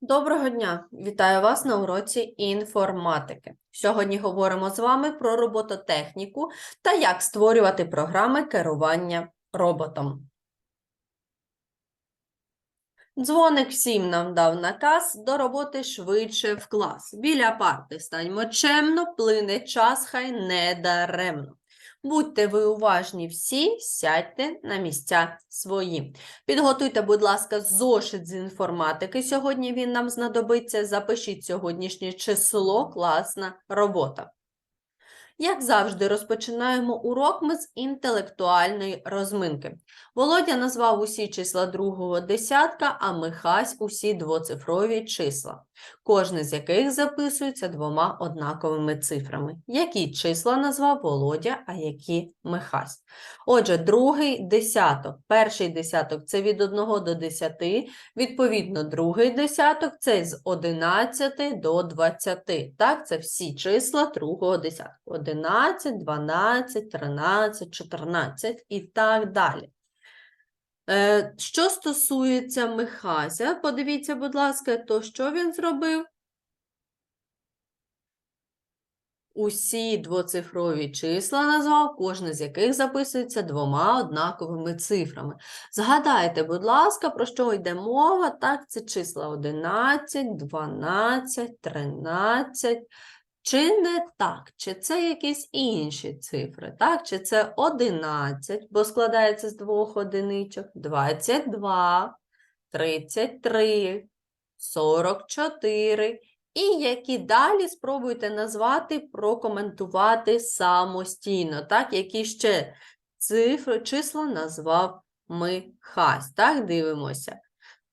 Доброго дня! Вітаю вас на уроці інформатики. Сьогодні говоримо з вами про робототехніку та як створювати програми керування роботом. Дзвоник всім нам дав наказ до роботи швидше в клас. Біля парти станьмо чемно, плине час, хай не даремно. Будьте ви уважні всі, сядьте на місця свої. Підготуйте, будь ласка, зошит з інформатики. Сьогодні він нам знадобиться. Запишіть сьогоднішнє число, класна робота. Як завжди, розпочинаємо урок ми з інтелектуальної розминки. Володя назвав усі числа другого десятка, а Михась усі двоцифрові числа, кожне з яких записується двома однаковими цифрами. Які числа назвав Володя, а які Михась? Отже, другий десяток. Перший десяток це від 1 до 10, відповідно, другий десяток це з 11 до 20. Так, це всі числа другого десятку. 11, 12, 13, 14 і так далі. Е, Що стосується Михася, подивіться, будь ласка, то що він зробив? Усі двоцифрові числа назвав, кожне з яких записується двома однаковими цифрами. Згадайте, будь ласка, про що йде мова? Так, це числа 11, 12, 13. Чи не так? Чи це якісь інші цифри? Так? Чи це 11, бо складається з двох одиничок, 22, 33, 44. І які далі спробуйте назвати, прокоментувати самостійно, так? Які ще цифри, числа назвав Михась. Так, дивимося.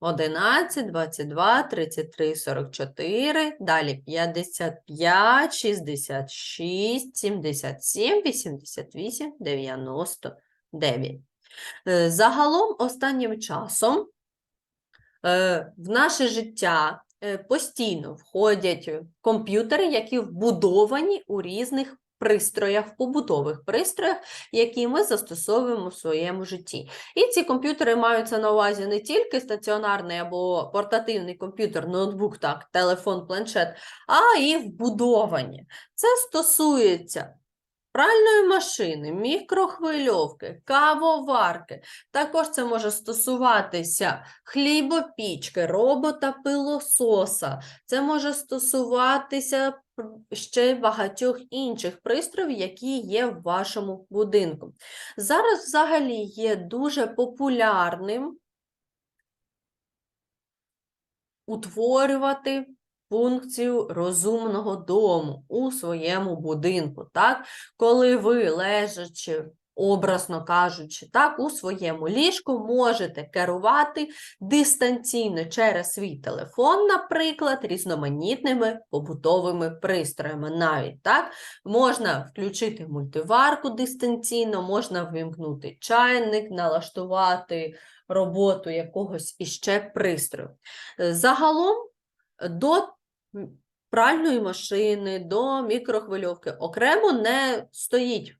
11, 22, 33, 44, далі 55, 66, 77, 88, 99. Е, Загалом останнім часом е, в наше життя е, постійно входять комп'ютери, які вбудовані у різних пристроях, побутових пристроях, які ми застосовуємо в своєму житті. І ці комп'ютери маються на увазі не тільки стаціонарний або портативний комп'ютер, ноутбук, так, телефон, планшет, а і вбудовані. Це стосується пральної машини, мікрохвильовки, кавоварки. Також це може стосуватися хлібопічки, робота-пилососа. Це може стосуватися ще багатьох інших пристроїв, які є в вашому будинку. Зараз взагалі є дуже популярним утворювати функцію розумного дому у своєму будинку. Так? Коли ви лежачи, образно кажучи, так, у своєму ліжку можете керувати дистанційно через свій телефон, наприклад, різноманітними побутовими пристроями. Навіть так, можна включити мультиварку дистанційно, можна вимкнути чайник, налаштувати роботу якогось іще пристрою. Е, Загалом до пральної машини, до мікрохвильовки окремо не стоїть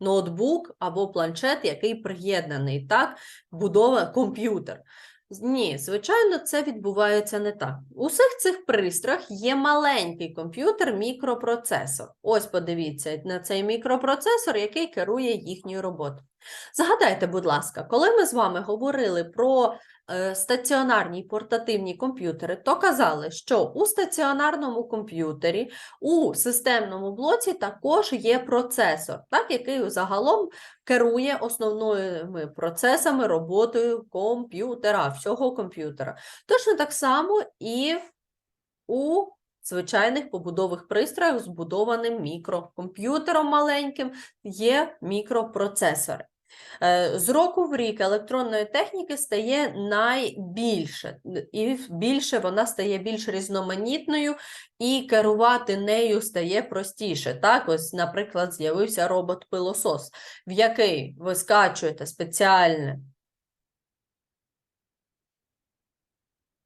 ноутбук або планшет, який приєднаний, так, будова комп'ютер. Ні, звичайно, це відбувається не так. У всіх цих пристроях є маленький комп'ютер, мікропроцесор. Ось подивіться на цей мікропроцесор, який керує їхньою роботою. Згадайте, будь ласка, коли ми з вами говорили про стаціонарні й портативні комп'ютери, то казали, що у стаціонарному комп'ютері у системному блоці також є процесор, так, який загалом керує основними процесами роботою комп'ютера, всього комп'ютера. Точно так само і у звичайних побудових пристроях, збудованим мікрокомп'ютером маленьким, є мікропроцесори. Е, З року в рік електронної техніки стає найбільше, і більше вона стає більш різноманітною, і керувати нею стає простіше. Так, ось, наприклад, з'явився робот-пилосос, в який ви скачуєте спеціальне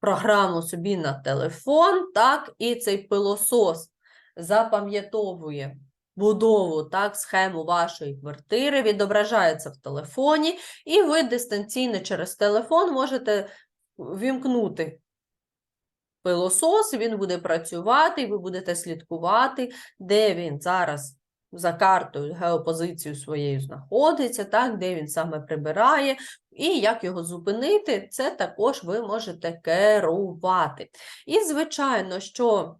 програму собі на телефон, так, і цей пилосос запам'ятовує будову, так, схему вашої квартири, відображається в телефоні, і ви дистанційно через телефон можете вімкнути пилосос, він буде працювати, і ви будете слідкувати, де він зараз за картою геопозицію своєю знаходиться, так, де він саме прибирає, і як його зупинити, це також ви можете керувати. І, звичайно, що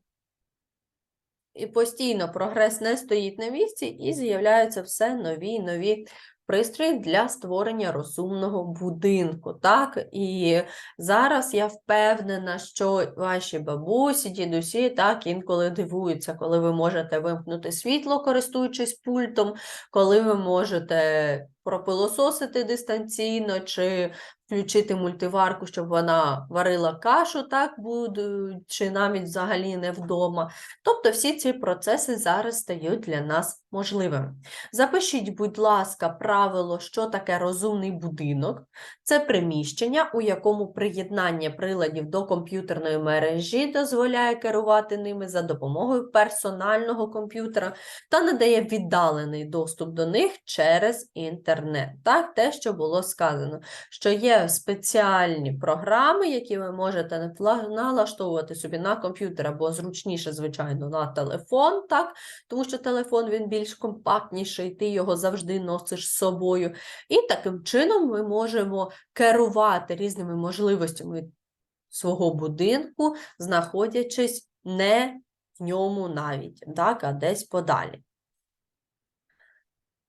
і постійно прогрес не стоїть на місці, і з'являються все нові і нові пристрої для створення розумного будинку. Так? І зараз я впевнена, що ваші бабусі, дідусі так інколи дивуються, коли ви можете вимкнути світло, користуючись пультом, коли ви можете пропилососити дистанційно, чи включити мультиварку, щоб вона варила кашу, так, будучи навіть взагалі не вдома. Тобто всі ці процеси зараз стають для нас можливими. Запишіть, будь ласка, правило, що таке розумний будинок. Це приміщення, у якому приєднання приладів до комп'ютерної мережі дозволяє керувати ними за допомогою персонального комп'ютера та надає віддалений доступ до них через інтернет. Так, те, що було сказано, що є спеціальні програми, які ви можете налаштовувати собі на комп'ютер або зручніше, звичайно, на телефон, так, тому що телефон він більш компактніший, ти його завжди носиш з собою. І таким чином ми можемо керувати різними можливостями свого будинку, знаходячись не в ньому навіть, так, а десь подалі.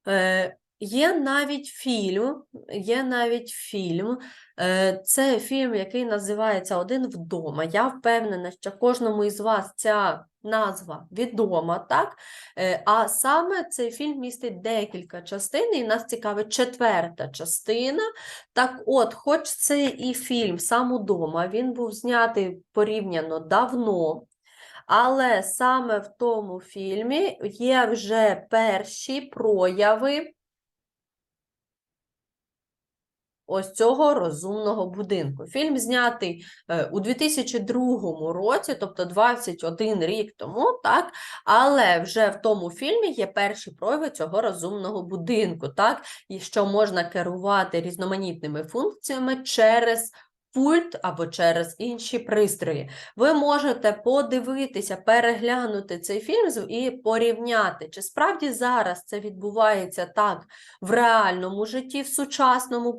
Е, Є навіть фільм, є навіть фільм, е, це фільм, який називається Один вдома. Я впевнена, що кожному із вас ця назва відома, так? Е, а саме цей фільм містить декілька частин, і нас цікавить четверта частина. Так от, хоч це і фільм сам удома, він був знятий порівняно давно. Але саме в тому фільмі є вже перші прояви ось цього розумного будинку. Фільм знятий е, у 2002 році, тобто 21 рік тому, так, але вже в тому фільмі є перші прояви цього розумного будинку, так, і що можна керувати різноманітними функціями через пульт або через інші пристрої. Ви можете подивитися, переглянути цей фільм і порівняти, чи справді зараз це відбувається так в реальному житті, в сучасному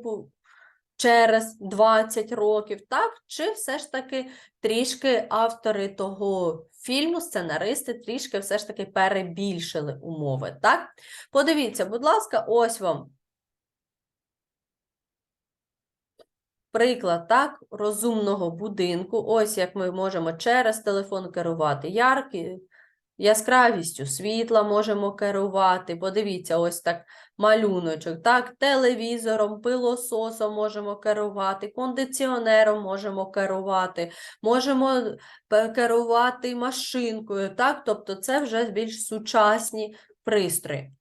через 20 років, так? Чи все ж таки трішки автори того фільму, сценаристи, трішки все ж таки перебільшили умови, так? Подивіться, будь ласка, ось вам. Приклад так, розумного будинку. Ось як ми можемо через телефон керувати яркі, яскравістю світла можемо керувати. Подивіться, ось так малюночок. Так, телевізором, пилососом можемо керувати, кондиціонером можемо керувати, можемо керувати машинкою. так, Тобто це вже більш сучасні пристрої.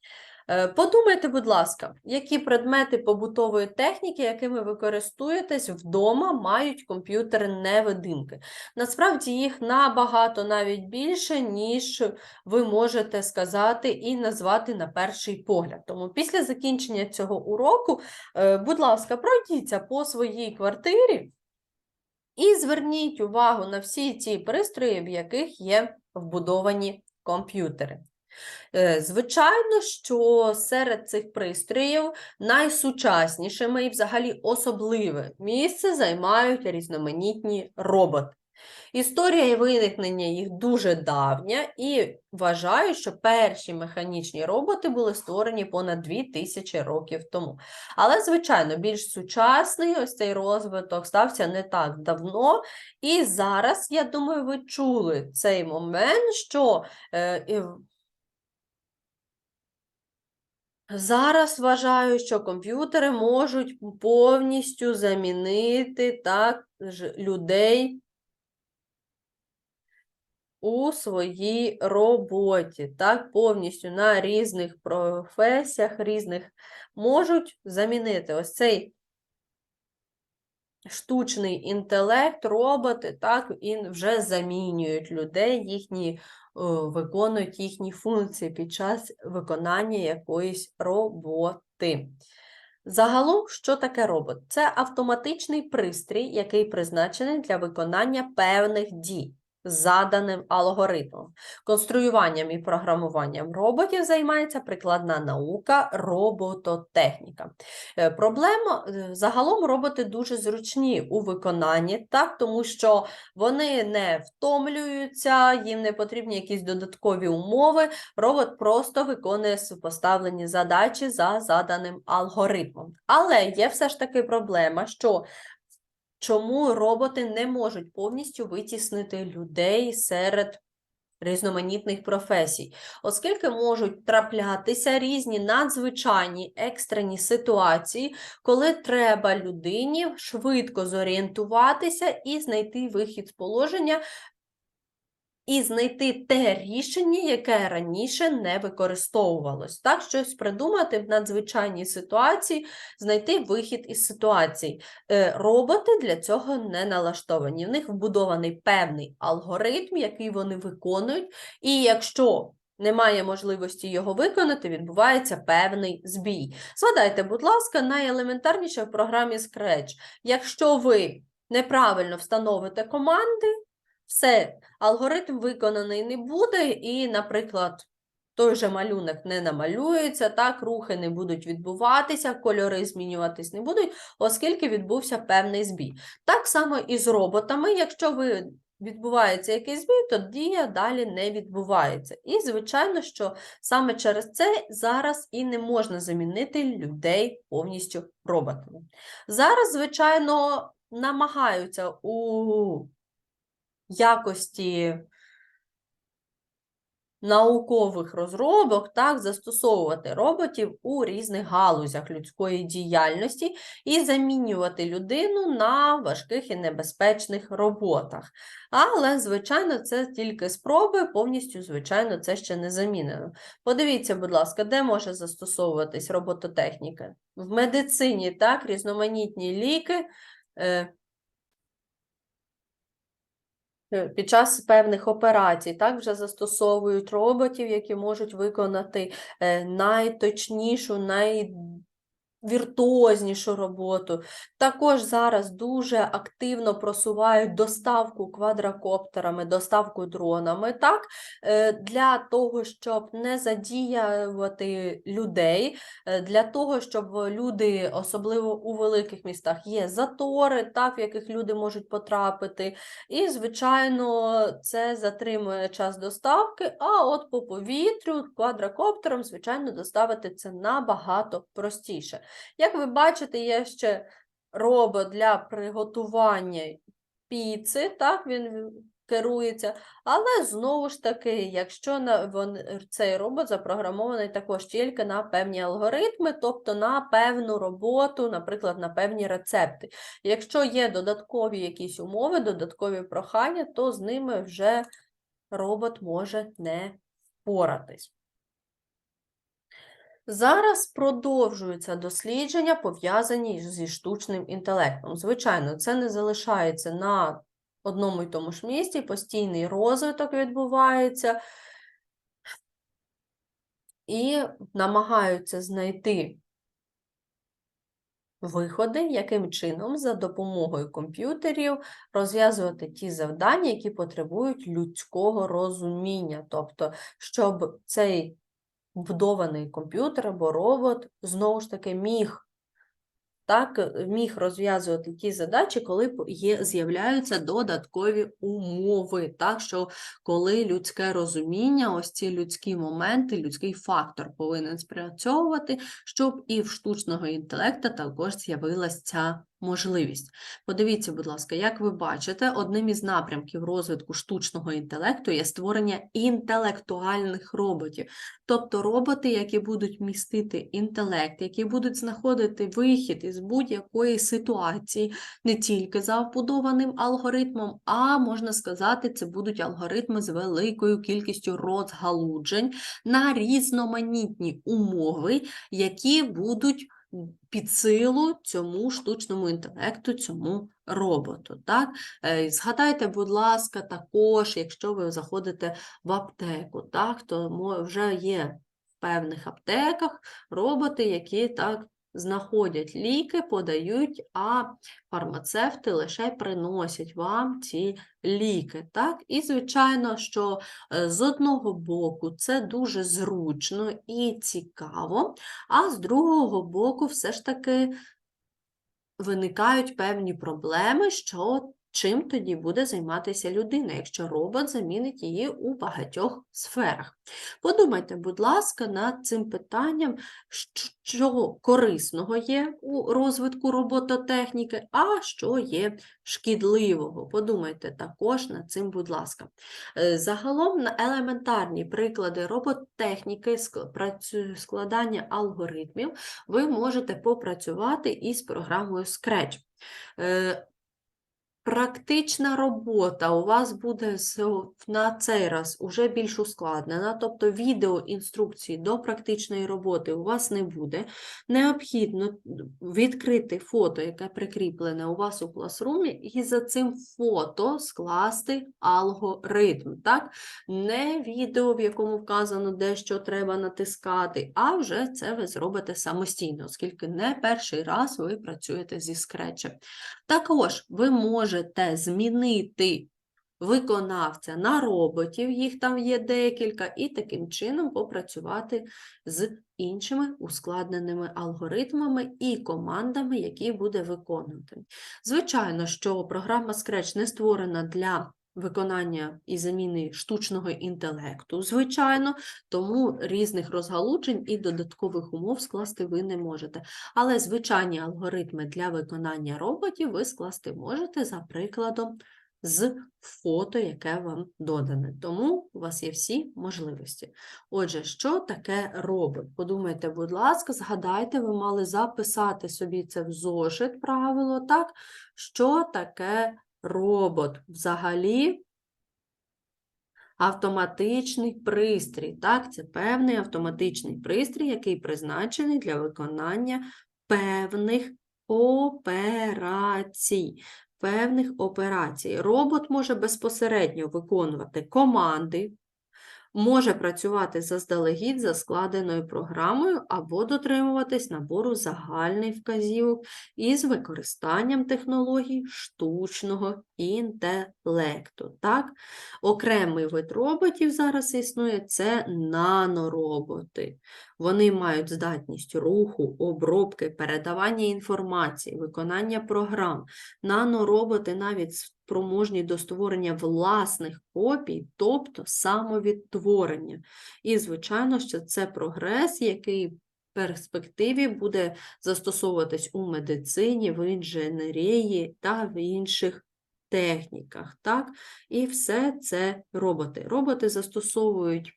Е, подумайте, будь ласка, які предмети побутової техніки, якими ви користуєтесь вдома, мають комп'ютери невидимки. Насправді їх набагато навіть більше, ніж ви можете сказати і назвати на перший погляд. Тому після закінчення цього уроку, е, будь ласка, пройдіться по своїй квартирі і зверніть увагу на всі ці пристрої, в яких є вбудовані комп'ютери. Е, звичайно, що серед цих пристроїв найсучаснішими і взагалі особливе місце займають різноманітні роботи. Історія виникнення їх дуже давня, і вважаю, що перші механічні роботи були створені понад 2000 років тому. Але, звичайно, більш сучасний ось цей розвиток стався не так давно. І зараз, я думаю, ви чули цей момент, що е, Зараз вважаю, що комп'ютери можуть повністю замінити так, людей у своїй роботі, так, повністю на різних професіях, різних можуть замінити. Ось цей штучний інтелект, роботи, так, і вже замінюють людей, їхні виконують їхні функції під час виконання якоїсь роботи. Загалом, що таке робот? Це автоматичний пристрій, який призначений для виконання певних дій заданим алгоритмом. Конструюванням і програмуванням роботів займається прикладна наука робототехніка. Е, Проблема е, загалом роботи дуже зручні у виконанні, так, тому що вони не втомлюються, їм не потрібні якісь додаткові умови. Робот просто виконує поставлені задачі за заданим алгоритмом. Але є все ж таки проблема, що чому роботи не можуть повністю витіснити людей серед різноманітних професій, оскільки можуть траплятися різні надзвичайні екстрені ситуації, коли треба людині швидко зорієнтуватися і знайти вихід з положення, і знайти те рішення, яке раніше не використовувалось. Так, щось придумати в надзвичайній ситуації, знайти вихід із ситуації. Е, Роботи для цього не налаштовані. В них вбудований певний алгоритм, який вони виконують, і якщо немає можливості його виконати, відбувається певний збій. Згадайте, будь ласка, найелементарніше в програмі Scratch. Якщо ви неправильно встановите команди, все, алгоритм виконаний не буде, і, наприклад, той же малюнок не намалюється, так, рухи не будуть відбуватися, кольори змінюватись не будуть, оскільки відбувся певний збій. Так само і з роботами, якщо ви відбувається якийсь збій, то дія далі не відбувається. І, звичайно, що саме через це зараз і не можна замінити людей повністю роботами. Зараз, звичайно, намагаються у якості наукових розробок так, застосовувати роботів у різних галузях людської діяльності і замінювати людину на важких і небезпечних роботах. Але, звичайно, це тільки спроби, повністю, звичайно, це ще не замінено. Подивіться, будь ласка, де може застосовуватись робототехніка? В медицині, так, різноманітні ліки. Е, Е, Під час певних операцій. Так вже застосовують роботів, які можуть виконати найточнішу, найточнішу, найвіртуознішу роботу. Також зараз дуже активно просувають доставку квадрокоптерами, доставку дронами, так, е, для того, щоб не задіяти людей, е, для того, щоб люди, особливо у великих містах, є затори, так, в яких люди можуть потрапити. І, звичайно, це затримує час доставки, а от по повітрю квадрокоптером, звичайно, доставити це набагато простіше. Як ви бачите, є ще робот для приготування піци, так, він керується, але знову ж таки, якщо цей робот запрограмований також тільки на певні алгоритми, тобто на певну роботу, наприклад, на певні рецепти. Якщо є додаткові якісь умови, додаткові прохання, то з ними вже робот може не впоратись. Зараз продовжуються дослідження, пов'язані зі штучним інтелектом. Звичайно, це не залишається на одному й тому ж місці, постійний розвиток відбувається, і намагаються знайти виходи, яким чином за допомогою комп'ютерів розв'язувати ті завдання, які потребують людського розуміння. Тобто, щоб цей вбудований комп'ютер або робот знову ж таки міг. Так, міг розв'язувати ті задачі, коли є, з'являються додаткові умови, так, що коли людське розуміння, ось ці людські моменти, людський фактор повинен спрацьовувати, щоб і в штучного інтелекту також з'явилася ця можливість. Подивіться, будь ласка, як ви бачите, одним із напрямків розвитку штучного інтелекту є створення інтелектуальних роботів. Тобто роботи, які будуть містити інтелект, які будуть знаходити вихід із будь-якої ситуації, не тільки за вбудованим алгоритмом, а можна сказати, це будуть алгоритми з великою кількістю розгалуджень на різноманітні умови, які будуть під силу цьому штучному інтелекту, цьому роботу. Так? Е, Згадайте, будь ласка, також, якщо ви заходите в аптеку, так, то вже є в певних аптеках роботи, які так знаходять ліки, подають, а фармацевти лише приносять вам ці ліки. Так? І, звичайно, що е, з одного боку це дуже зручно і цікаво, а з другого боку, все ж таки виникають певні проблеми, що чим тоді буде займатися людина, якщо робот замінить її у багатьох сферах. Подумайте, будь ласка, над цим питанням, що корисного є у розвитку робототехніки, а що є шкідливого. Подумайте також над цим, будь ласка. Е, Загалом на елементарні приклади робототехніки, ск- складання алгоритмів, ви можете попрацювати із програмою Scratch. Практична робота у вас буде на цей раз уже більш ускладнена, тобто відеоінструкції до практичної роботи у вас не буде. Необхідно відкрити фото, яке прикріплене у вас у класрумі, і за цим фото скласти алгоритм. Так? Не відео, в якому вказано, де що треба натискати, а вже це ви зробите самостійно, оскільки не перший раз ви працюєте зі скретчем. Також ви можете змінити виконавця на роботів, їх там є декілька, і таким чином попрацювати з іншими ускладненими алгоритмами і командами, які буде виконувати. Звичайно, що програма Scratch не створена для виконання і заміни штучного інтелекту, звичайно, тому різних розгалуджень і додаткових умов скласти ви не можете. Але звичайні алгоритми для виконання роботів ви скласти можете за прикладом з фото, яке вам додане. Тому у вас є всі можливості. Отже, що таке робот? Подумайте, будь ласка, згадайте, ви мали записати собі це в зошит правило, так? Що таке робот? Взагалі автоматичний пристрій. Так, це певний автоматичний пристрій, який призначений для виконання певних операцій. Певних операцій. Робот може безпосередньо виконувати команди, може працювати заздалегідь за складеною програмою або дотримуватись набору загальних вказівок із використанням технологій штучного інтелекту. Так? Окремий вид роботів зараз існує це нанороботи. Вони мають здатність руху, обробки, передавання інформації, виконання програм. Нанороботи навіть спроможні до створення власних копій, тобто самовідтворення. І, звичайно, що це прогрес, який перспективі буде застосовуватись у медицині, в інженерії та в інших техніках. Так? І все це роботи. Роботи застосовують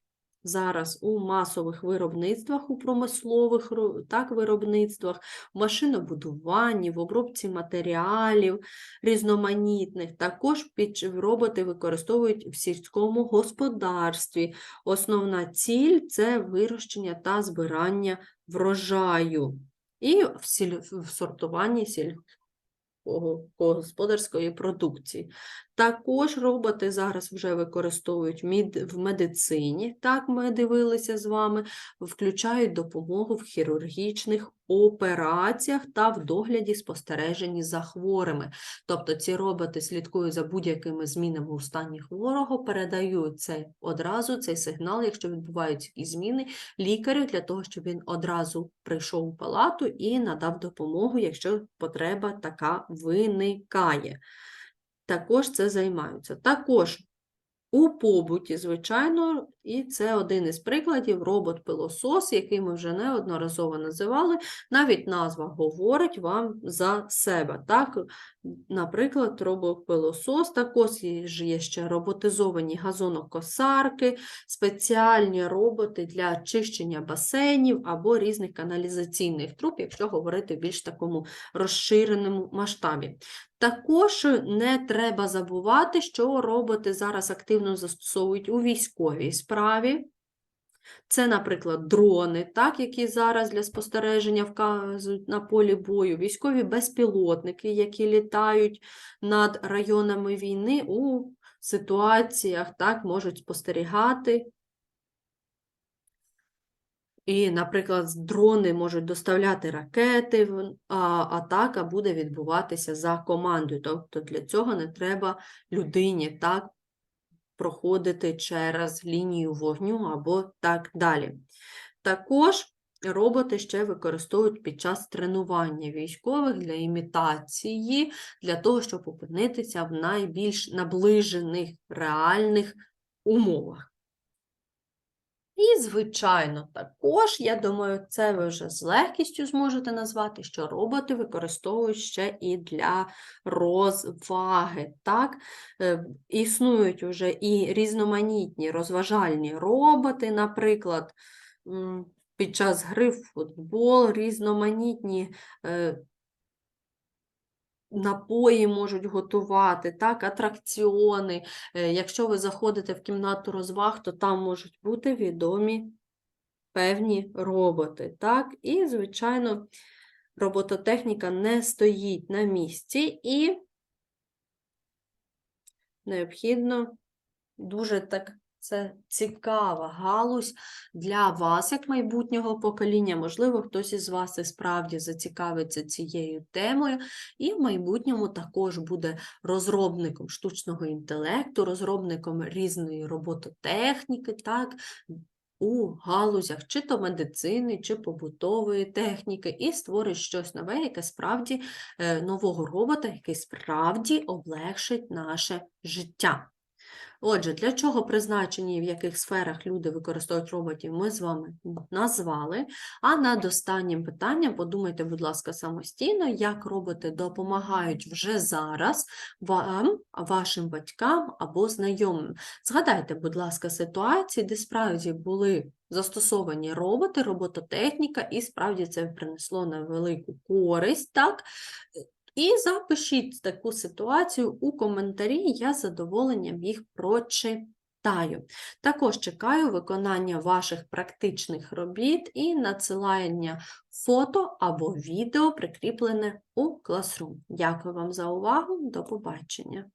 зараз у масових виробництвах, у промислових так, виробництвах, в машинобудуванні, в обробці матеріалів різноманітних. Також роботи використовують в сільському господарстві. Основна ціль це вирощення та збирання врожаю і в, сіль... в сортуванні сільськогосподарської продукції. Також роботи зараз вже використовують в медицині, так ми дивилися з вами, включають допомогу в хірургічних операціях та в догляді спостереженні за хворими. Тобто ці роботи слідкують за будь-якими змінами у стані хворого, передають це одразу, цей сигнал, якщо відбуваються якісь зміни, лікарю для того, щоб він одразу прийшов у палату і надав допомогу, якщо потреба така виникає також це займаються. Також у побуті, звичайно, і це один із прикладів робот-пилосос, який ми вже неодноразово називали. Навіть назва говорить вам за себе. Так? Наприклад, робот-пилосос, також є ще роботизовані газонокосарки, спеціальні роботи для очищення басейнів або різних каналізаційних труб, якщо говорити в більш такому розширеному масштабі. Також не треба забувати, що роботи зараз активно застосовують у військовій справі. Це, наприклад, дрони, так, які зараз для спостереження вказують на полі бою, військові безпілотники, які літають над районами війни у ситуаціях, так, можуть спостерігати І, наприклад, дрони можуть доставляти ракети, а атака буде відбуватися за командою. Тобто для цього не треба людині так проходити через лінію вогню або так далі. Також роботи ще використовують під час тренування військових для імітації, для того, щоб опинитися в найбільш наближених реальних умовах. І, звичайно, також, я думаю, це ви вже з легкістю зможете назвати, що роботи використовують ще і для розваги. Так? Е, Існують вже і різноманітні розважальні роботи, наприклад, під час гри в футбол, різноманітні е, напої можуть готувати, так, атракціони. Е, Якщо ви заходите в кімнату розваг, то там можуть бути відомі певні роботи. Так? І, звичайно, робототехніка не стоїть на місці і необхідно дуже так. Це цікава галузь для вас, як майбутнього покоління. Можливо, хтось із вас і справді зацікавиться цією темою, і в майбутньому також буде розробником штучного інтелекту, розробником різної робототехніки, так, у галузях чи то медицини, чи побутової техніки, і створить щось нове, яке справді е, нового робота, який справді облегшить наше життя. Отже, для чого призначені, в яких сферах люди використовують роботів, ми з вами назвали. А над останнім питанням подумайте, будь ласка, самостійно, як роботи допомагають вже зараз вам, вашим батькам або знайомим. Згадайте, будь ласка, ситуації, де справді були застосовані роботи, робототехніка, і справді це принесло на велику користь, так? І запишіть таку ситуацію у коментарі, я з задоволенням їх прочитаю. Також чекаю виконання ваших практичних робіт і надсилання фото або відео, прикріплене у Classroom. Дякую вам за увагу, до побачення!